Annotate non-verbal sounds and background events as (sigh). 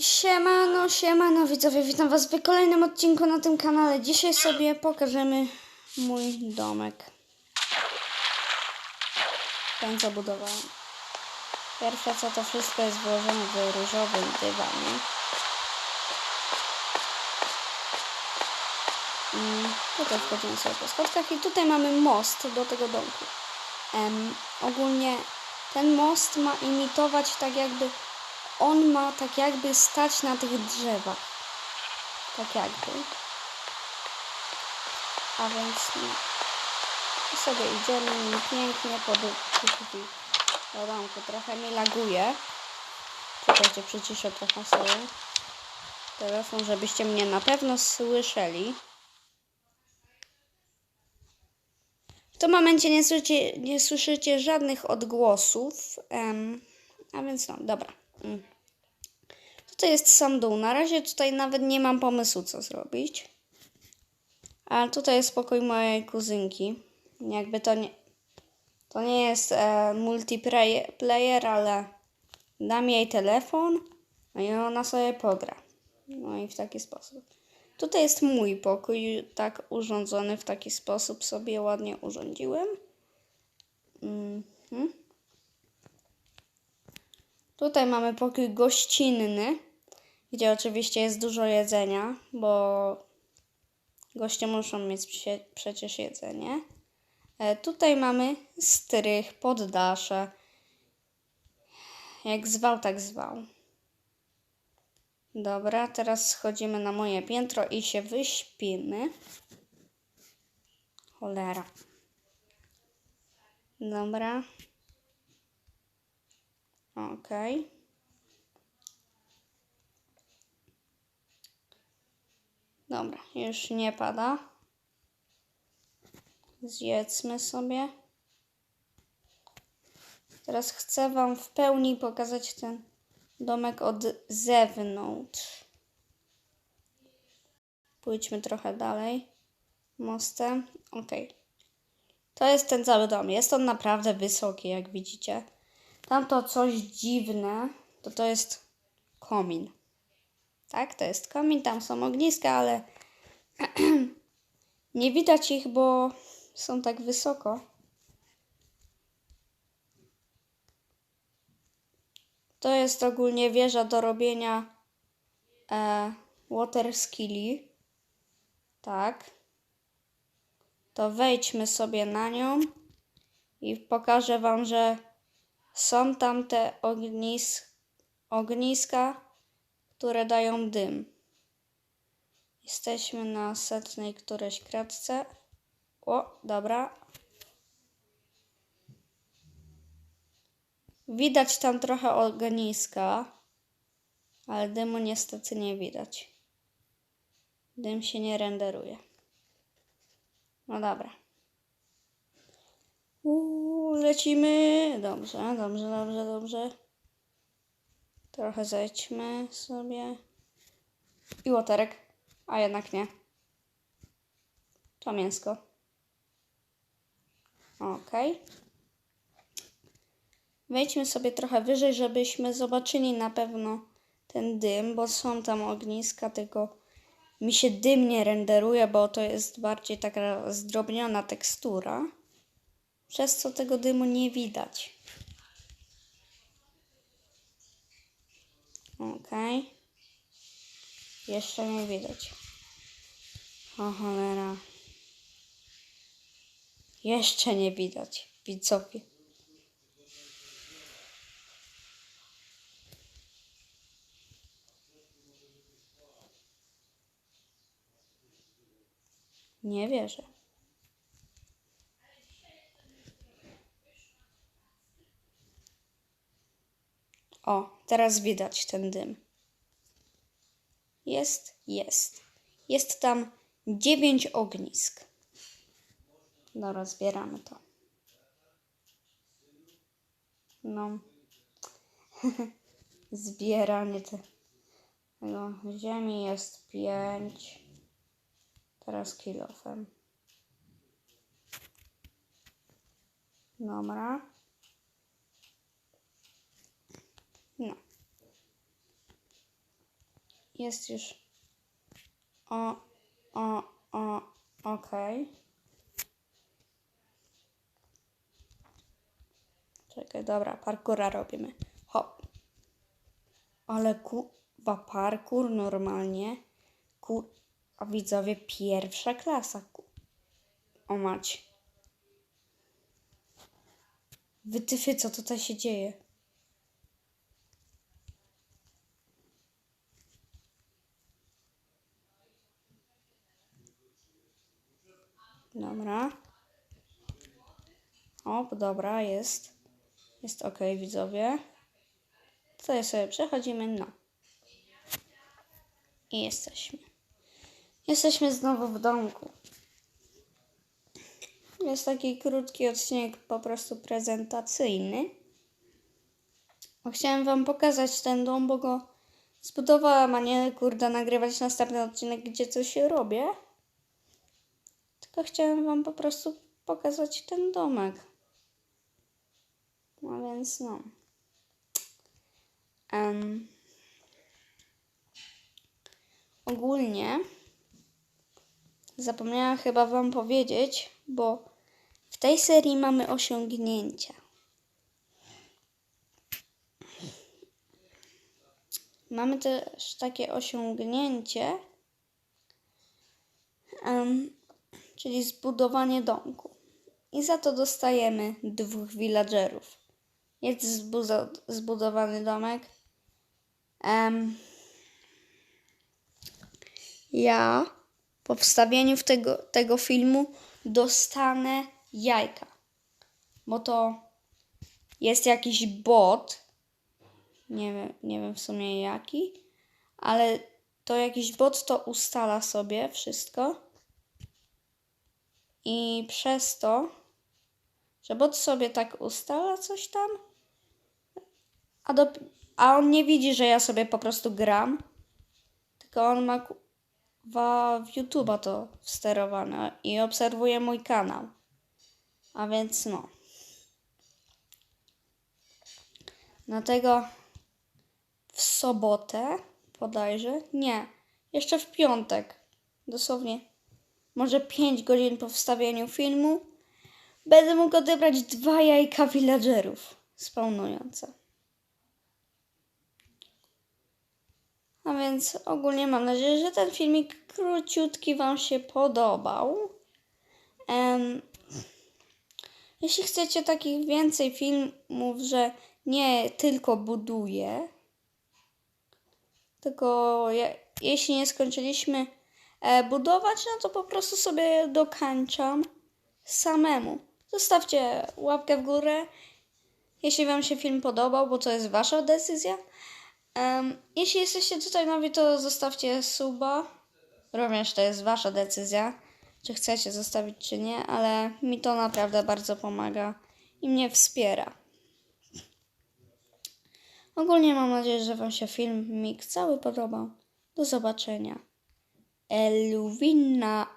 Siemano, siemano widzowie, witam was w kolejnym odcinku na tym kanale. Dzisiaj sobie pokażemy mój domek. Ten co budowałem. Pierwsze co to wszystko jest włożone w różowym dywanie. Mm, Tutaj wchodzimy sobie po schodkach i tutaj mamy most do tego domku. Em, ogólnie ten most ma imitować tak jakby on ma tak jakby stać na tych drzewach. Tak jakby. A więc no. I sobie idziemy pięknie pod do domku. Trochę mi laguje. Czekajcie, przyciszę trochę sobie telefon, żebyście mnie na pewno słyszeli. W tym momencie nie słyszycie, nie słyszycie żadnych odgłosów. a więc no, dobra. Mm. Tutaj jest sam dół. Na razie tutaj nawet nie mam pomysłu, co zrobić. A tutaj jest pokój mojej kuzynki. Jakby to nie, to nie jest e, multiplayer, ale dam jej telefon no i ona sobie pogra. No i w taki sposób. Tutaj jest mój pokój, tak urządzony w taki sposób sobie ładnie urządziłem. Mhm. Tutaj mamy pokój gościnny, gdzie oczywiście jest dużo jedzenia, bo goście muszą mieć prze- przecież jedzenie. E, tutaj mamy strych, poddasze. Jak zwał, tak zwał. Dobra, teraz schodzimy na moje piętro i się wyśpimy. Cholera. Dobra. Okej. Dobra, już nie pada. Zjedzmy sobie. Teraz chcę Wam w pełni pokazać ten domek od zewnątrz. Pójdźmy trochę dalej. Mostem. Ok. To jest ten cały dom. Jest on naprawdę wysoki, jak widzicie. Tamto coś dziwne, to to jest komin. Tak, to jest komin, tam są ogniska, ale (clears throat) nie widać ich, bo są tak wysoko. To jest ogólnie wieża do robienia e, water skilli. Tak. To wejdźmy sobie na nią i pokażę Wam, że są tam te ognis, ogniska, które dają dym. Jesteśmy na setnej którejś kratce. O, dobra. Widać tam trochę ogniska, ale dymu niestety nie widać. Dym się nie renderuje. No dobra. Uuu, lecimy. Dobrze, dobrze, dobrze, dobrze. Trochę zejdźmy sobie. I łoterek. A jednak nie. To mięsko. Okej. Wejdźmy sobie trochę wyżej, żebyśmy zobaczyli na pewno ten dym, bo są tam ogniska, tylko mi się dym nie renderuje, bo to jest bardziej taka zdrobniona tekstura przez co tego dymu nie widać. Okej. Jeszcze nie widać. O cholera. Jeszcze nie widać. Widzowie. Nie wierzę. O, teraz widać ten dym. Jest, jest. Jest tam dziewięć ognisk. Dobra, zbieramy to. No. (laughs) Zbieranie te, tego ziemi jest pięć. Teraz kilofem. Dobra. No. jest już. O, o, o, okej. Czekaj, dobra, parkura robimy. Hop. Ale kurwa, parkour normalnie. Kur... A widzowie, pierwsza klasa. Ku... O mać. Wytyfy, co tutaj się dzieje? Dobra. O, dobra, jest. Jest ok, widzowie. Tutaj sobie przechodzimy, no. I jesteśmy. Jesteśmy znowu w domku. Jest taki krótki odcinek, po prostu prezentacyjny. Chciałem wam pokazać ten dom, bo go zbudowałam, a nie kurde nagrywać następny odcinek, gdzie coś robię. Tylko chciałem wam po prostu pokazać ten domek. No więc no. Em, ogólnie zapomniałam chyba wam powiedzieć, bo w tej serii mamy osiągnięcia. Mamy też takie osiągnięcie, czyli zbudowanie domku. I za to dostajemy dwóch villagerów. Jest zbudowany domek. Em, ja po wstawieniu tego, tego filmu dostanę jajka. Bo to jest jakiś bot. Nie wiem, nie wiem w sumie jaki, ale to jakiś bot to ustala sobie wszystko. I przez to, że bot sobie tak ustala coś tam, a, do, a on nie widzi, że ja sobie po prostu gram, tylko on ma w YouTube'a to sterowane i obserwuje mój kanał. A więc no. Dlatego w sobotę bodajże, nie, jeszcze w piątek, dosłownie może 5 godzin po wstawieniu filmu, będę mógł odebrać dwa jajka villagerów spawnujące. A więc ogólnie mam nadzieję, że ten filmik króciutki Wam się podobał. Em, jeśli chcecie takich więcej filmów, że nie tylko buduję, tylko je, jeśli nie skończyliśmy budować, no to po prostu sobie dokańczam samemu. Zostawcie łapkę w górę, jeśli Wam się film podobał, bo to jest Wasza decyzja. Em, jeśli jesteście tutaj nowi, to zostawcie suba. Również to jest Wasza decyzja, czy chcecie zostawić, czy nie, ale mi to naprawdę bardzo pomaga i mnie wspiera. Ogólnie mam nadzieję, że Wam się filmik cały podobał. Do zobaczenia. Elvina